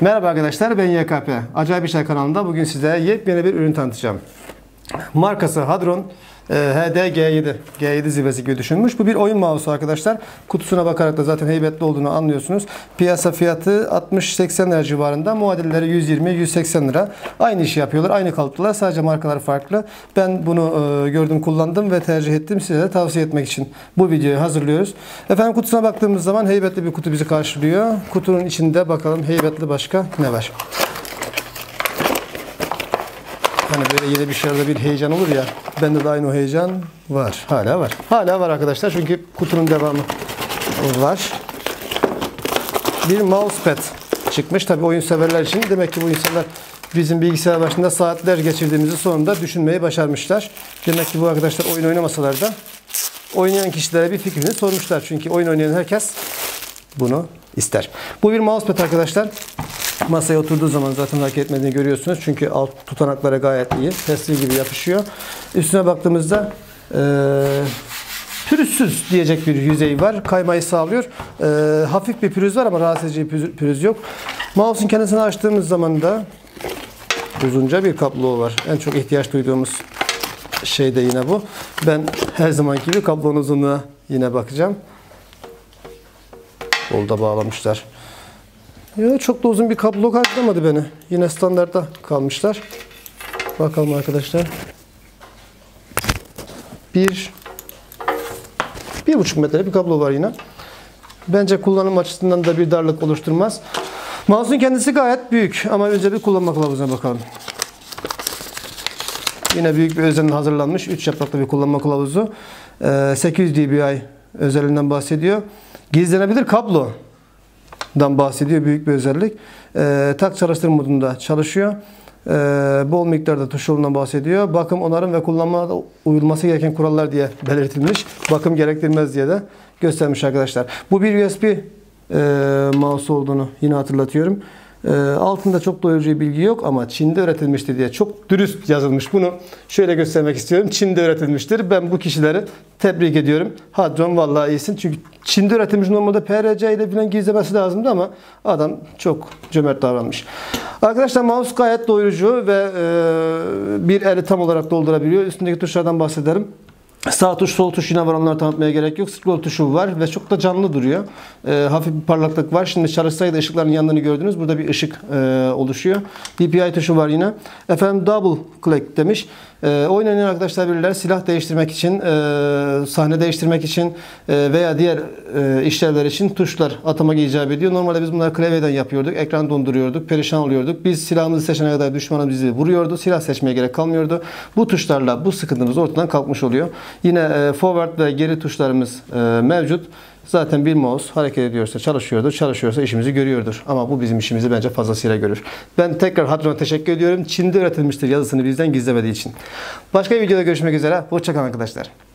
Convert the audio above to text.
Merhaba arkadaşlar ben YKP. Acayip İşler kanalında bugün size yepyeni bir ürün tanıtacağım. Markası Hadron e, HD G7. G7 zirvesi gibi düşünmüş. Bu bir oyun mouse'u arkadaşlar. Kutusuna bakarak da zaten heybetli olduğunu anlıyorsunuz. Piyasa fiyatı 60-80 lira civarında. Muadilleri 120-180 lira. Aynı işi yapıyorlar. Aynı kalıplılar. Sadece markalar farklı. Ben bunu e, gördüm, kullandım ve tercih ettim. Size de tavsiye etmek için bu videoyu hazırlıyoruz. Efendim kutusuna baktığımız zaman heybetli bir kutu bizi karşılıyor. Kutunun içinde bakalım heybetli başka ne var? Hani böyle yeni bir şeylerde bir heyecan olur ya. Bende de aynı o heyecan var. Hala var. Hala var arkadaşlar çünkü kutunun devamı var. Bir mousepad çıkmış. Tabi oyun severler için. Demek ki bu insanlar bizim bilgisayar başında saatler geçirdiğimizi sonunda düşünmeyi başarmışlar. Demek ki bu arkadaşlar oyun oynamasalar da oynayan kişilere bir fikrini sormuşlar. Çünkü oyun oynayan herkes bunu ister. Bu bir mousepad arkadaşlar. Masaya oturduğu zaman zaten hareket etmediğini görüyorsunuz. Çünkü alt tutanaklara gayet iyi. Pestil gibi yapışıyor. Üstüne baktığımızda e, pürüzsüz diyecek bir yüzey var. Kaymayı sağlıyor. E, hafif bir pürüz var ama rahatsız edici bir pürüz yok. Mouse'un kendisini açtığımız zaman da uzunca bir kablo var. En çok ihtiyaç duyduğumuz şey de yine bu. Ben her zamanki gibi kablonun uzunluğuna yine bakacağım. Bolda bağlamışlar. Ya çok da uzun bir kablo karşılamadı beni. Yine standartta kalmışlar. Bakalım arkadaşlar. Bir bir buçuk metre bir kablo var yine. Bence kullanım açısından da bir darlık oluşturmaz. Mouse'un kendisi gayet büyük ama önce bir kullanma kılavuzuna bakalım. Yine büyük bir özenle hazırlanmış. 3 yapraklı bir kullanma kılavuzu. 800 dBi özelliğinden bahsediyor. Gizlenebilir kablo dan bahsediyor. Büyük bir özellik. E, tak çalıştır modunda çalışıyor. E, bol miktarda tuş yolundan bahsediyor. Bakım, onarım ve kullanmada uyulması gereken kurallar diye belirtilmiş. Bakım gerektirmez diye de göstermiş arkadaşlar. Bu bir USB e, mouse olduğunu yine hatırlatıyorum. E, altında çok doyurucu bilgi yok ama Çin'de üretilmiştir diye çok dürüst yazılmış. Bunu şöyle göstermek istiyorum. Çin'de üretilmiştir. Ben bu kişileri tebrik ediyorum. Hadron vallahi iyisin. Çünkü Çin'de üretilmiş normalde PRC ile falan gizlemesi lazımdı ama adam çok cömert davranmış. Arkadaşlar mouse gayet doyurucu ve e, bir eli tam olarak doldurabiliyor. Üstündeki tuşlardan bahsederim. Sağ tuş, sol tuş yine var onları tanıtmaya gerek yok. Scroll tuşu var ve çok da canlı duruyor. E, hafif bir parlaklık var. Şimdi çalışsaydı ışıkların yandığını gördünüz. Burada bir ışık e, oluşuyor. DPI tuşu var yine. Efendim double click demiş. E, oynayan arkadaşlar bilirler silah değiştirmek için, e, sahne değiştirmek için e, veya diğer e, işlevler için tuşlar atamak icap ediyor. Normalde biz bunları klavyeden yapıyorduk. Ekran donduruyorduk. Perişan oluyorduk. Biz silahımızı seçene kadar düşmanımız bizi vuruyordu. Silah seçmeye gerek kalmıyordu. Bu tuşlarla bu sıkıntımız ortadan kalkmış oluyor. Yine e, forward ve geri tuşlarımız e, mevcut. Zaten bir mouse hareket ediyorsa çalışıyordur, çalışıyorsa işimizi görüyordur. Ama bu bizim işimizi bence fazlasıyla görür. Ben tekrar Hadron'a teşekkür ediyorum. Çin'de üretilmiştir yazısını bizden gizlemediği için. Başka bir videoda görüşmek üzere. Hoşçakalın arkadaşlar.